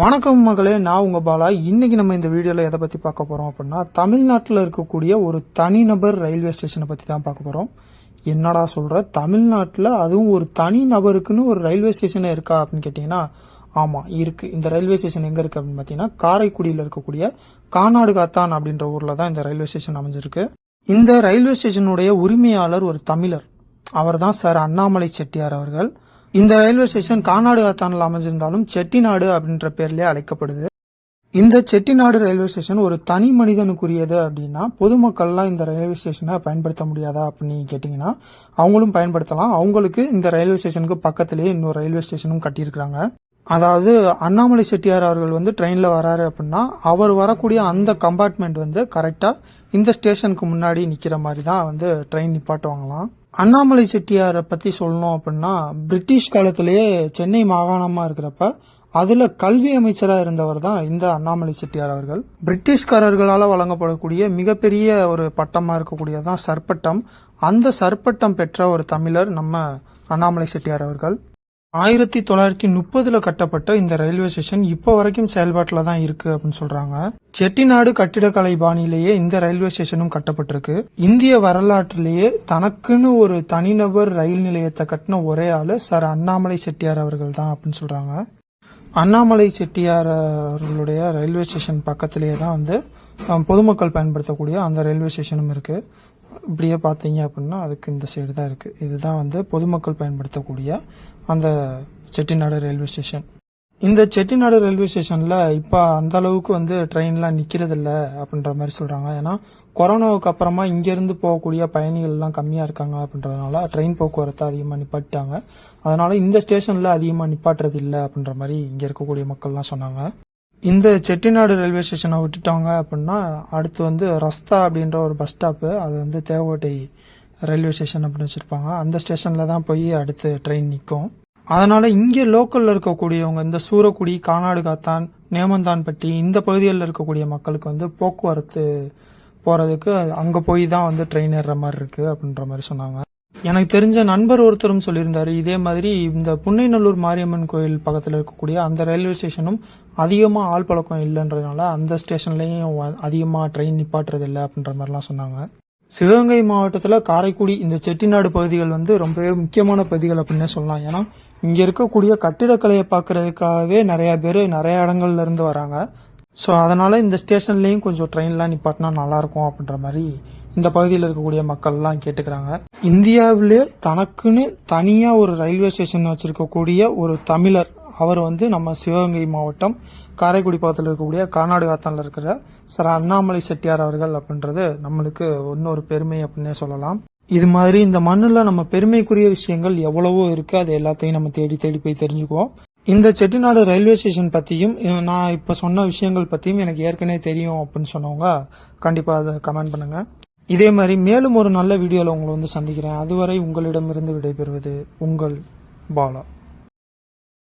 வணக்கம் மகளே நான் உங்க பாலா. இன்றைக்கி நம்ம இந்த வீடியோவில் எதை பற்றி பார்க்க போகிறோம் அப்படின்னா தமிழ்நாட்டில் இருக்கக்கூடிய ஒரு தனிநபர் ரயில்வே ஸ்டேஷனை பற்றி தான் பார்க்க போகிறோம் என்னடா சொல்கிற தமிழ்நாட்டில் அதுவும் ஒரு தனி நபருக்குன்னு ஒரு ரயில்வே ஸ்டேஷன் இருக்கா அப்படின்னு கேட்டிங்கன்னா ஆமாம் இருக்குது இந்த ரயில்வே ஸ்டேஷன் எங்கே இருக்குது அப்படின்னு பார்த்தீங்கன்னா காரைக்குடியில் இருக்கக்கூடிய கானாடு காத்தான் அப்படின்ற ஊரில் தான் இந்த ரயில்வே ஸ்டேஷன் அமைஞ்சிருக்கு. இந்த ரயில்வே ஸ்டேஷனுடைய உரிமையாளர் ஒரு தமிழர். அவர்தான் சார் அண்ணாமலை செட்டியார் அவர்கள். இந்த ரயில்வே ஸ்டேஷன் கானாடு காத்தானில் அமைஞ்சிருந்தாலும் செட்டிநாடு அப்படின்ற பேர்லயே அழைக்கப்படுது. இந்த செட்டிநாடு ரயில்வே ஸ்டேஷன் ஒரு தனி மனிதனுக்குரியது அப்படின்னா பொதுமக்கள்லாம் இந்த ரயில்வே ஸ்டேஷனை பயன்படுத்த முடியாதா அப்படின்னு கேட்டிங்கன்னா அவங்களும் பயன்படுத்தலாம். அவங்களுக்கு இந்த ரயில்வே ஸ்டேஷனுக்கு பக்கத்திலேயே இன்னொரு ரயில்வே ஸ்டேஷனும் கட்டியிருக்கிறாங்க. அதாவது அண்ணாமலை செட்டியார் அவர்கள் வந்து ட்ரெயினில் வராரு அப்படின்னா அவர் வரக்கூடிய அந்த கம்பார்ட்மெண்ட் வந்து கரெக்டாக இந்த ஸ்டேஷனுக்கு முன்னாடி நிற்கிற மாதிரி தான் வந்து ட்ரெயின் நிப்பாட்டுவாங்களாம். அண்ணாமலை செட்டியாரை பற்றி சொல்லணும் அப்படின்னா பிரிட்டிஷ் காலத்திலேயே சென்னை மாகாணமாக இருக்கிறப்ப அதுல கல்வி அமைச்சராக இருந்தவர் தான் இந்த அண்ணாமலை செட்டியார் அவர்கள். பிரிட்டிஷ்காரர்களால் வழங்கப்படக்கூடிய மிகப்பெரிய ஒரு பட்டமாக இருக்கக்கூடியதான் சர்பட்டம் அந்த சர்பட்டம் பெற்ற ஒரு தமிழர் நம்ம அண்ணாமலை செட்டியார் அவர்கள். ஆயிரத்தி தொள்ளாயிரத்தி முப்பதுல கட்டப்பட்ட இந்த ரயில்வே ஸ்டேஷன் இப்போ வரைக்கும் செயல்பாட்டில் தான் இருக்கு அப்படின்னு சொல்றாங்க. செட்டிநாடு கட்டிடக்கலை பாணியிலேயே இந்த ரயில்வே ஸ்டேஷனும் கட்டப்பட்டிருக்கு. இந்திய வரலாற்றிலேயே தனக்குன்னு ஒரு தனிநபர் ரயில் நிலையத்தை கட்டின ஒரே ஆளு சார் அண்ணாமலை செட்டியார் அவர்கள் தான் அப்படின்னு சொல்றாங்க. அண்ணாமலை செட்டியார் அவர்களுடைய ரயில்வே ஸ்டேஷன் பக்கத்திலேயே தான் வந்து பொதுமக்கள் பயன்படுத்தக்கூடிய அந்த ரயில்வே ஸ்டேஷனும் இருக்கு. இப்படியே பார்த்தீங்க அப்படின்னா அதுக்கு இந்த சைடு தான் இருக்குது இதுதான் வந்து பொதுமக்கள் பயன்படுத்தக்கூடிய அந்த செட்டிநாடு ரயில்வே ஸ்டேஷன் இந்த செட்டிநாடு ரயில்வே ஸ்டேஷனில் இப்போ அந்த அளவுக்கு வந்து ட்ரெயின்லாம் நிற்கிறதில்ல இல்ல அப்படின்ற மாதிரி சொல்கிறாங்க ஏன்னா கொரோனாவுக்கு அப்புறமா இங்கேருந்து போகக்கூடிய பயணிகள்லாம் கம்மியாக இருக்காங்க அப்படின்றதுனால ட்ரெயின் போக்குவரத்து அதிகமாக நிப்பாட்டாங்க அதனால இந்த ஸ்டேஷனில் அதிகமாக நிப்பாட்டுறது இல்லை அப்படின்ற மாதிரி இங்கே இருக்கக்கூடிய மக்கள்லாம் சொன்னாங்க. இந்த செட்டிநாடு ரயில்வே ஸ்டேஷனை விட்டுட்டாங்க அப்படின்னா அடுத்து வந்து ரஸ்தா அப்படின்ற ஒரு பஸ் ஸ்டாப்பு அது வந்து தேவகோட்டை ரயில்வே ஸ்டேஷன் அப்படின்னு வச்சுருப்பாங்க. அந்த ஸ்டேஷனில் தான் போய் அடுத்து ட்ரெயின் நிற்கும் அதனால் இங்கே லோக்கலில் இருக்கக்கூடியவங்க இந்த சூரக்குடி கானாடு காத்தான் நேமந்தான்பட்டி இந்த பகுதிகளில் இருக்கக்கூடிய மக்களுக்கு வந்து போக்குவரத்து போகிறதுக்கு அங்கே போய் தான் வந்து ட்ரெயின் ஏறுற மாதிரி இருக்குது அப்படின்ற மாதிரி சொன்னாங்க. எனக்கு தெரிஞ்ச நண்பர் ஒருத்தரும் சொல்லியிருந்தாரு இதே மாதிரி இந்த புன்னைநல்லூர் மாரியம்மன் கோயில் பக்கத்தில் இருக்கக்கூடிய அந்த ரயில்வே ஸ்டேஷனும் அதிகமாக ஆள் பழக்கம் இல்லைன்றதுனால அந்த ஸ்டேஷன்லையும் அதிகமாக ட்ரெயின் நிப்பாட்டுறது இல்லை அப்படின்ற மாதிரிலாம் சொன்னாங்க. சிவகங்கை மாவட்டத்தில் காரைக்குடி இந்த செட்டிநாடு பகுதிகள் வந்து ரொம்பவே முக்கியமான பகுதிகள் அப்படின்னே சொல்லலாம். ஏன்னா இங்கே இருக்கக்கூடிய கட்டிடக்கலையை பார்க்கறதுக்காகவே நிறையா பேர் நிறைய இடங்கள்ல இருந்து வராங்க. ஸோ அதனால் இந்த ஸ்டேஷன்லேயும் கொஞ்சம் ட்ரெயின்லாம் நிப்பாட்டினா நல்லாயிருக்கும் அப்படின்ற மாதிரி இந்த பகுதியில் இருக்கக்கூடிய மக்கள்லாம் கேட்டுக்கிறாங்க. இந்தியாவிலே தனக்குன்னு தனியாக ஒரு ரயில்வே ஸ்டேஷன் வச்சுருக்கக்கூடிய ஒரு தமிழர் அவர் வந்து நம்ம சிவகங்கை மாவட்டம் காரைக்குடி பக்கத்தில் இருக்கக்கூடிய கர்நாடகாத்தானில் இருக்கிற சர அண்ணாமலை செட்டியார் அவர்கள் அப்படின்றது நம்மளுக்கு இன்னொரு பெருமை அப்படின்னே சொல்லலாம். இது மாதிரி இந்த மண்ணில் நம்ம பெருமைக்குரிய விஷயங்கள் எவ்வளவோ இருக்குது அது எல்லாத்தையும் நம்ம தேடி தேடி போய் தெரிஞ்சுக்குவோம். இந்த செட்டிநாடு ரயில்வே ஸ்டேஷன் பற்றியும் நான் இப்போ சொன்ன விஷயங்கள் பற்றியும் எனக்கு ஏற்கனவே தெரியும் அப்படின்னு சொன்னவங்க கண்டிப்பாக அதை கமெண்ட் பண்ணுங்கள் இதே மாதிரி மேலும் ஒரு நல்ல வீடியோவில் உங்களை வந்து சந்திக்கிறேன். அதுவரை உங்களிடமிருந்து விடைபெறுவது உங்கள் பாலா.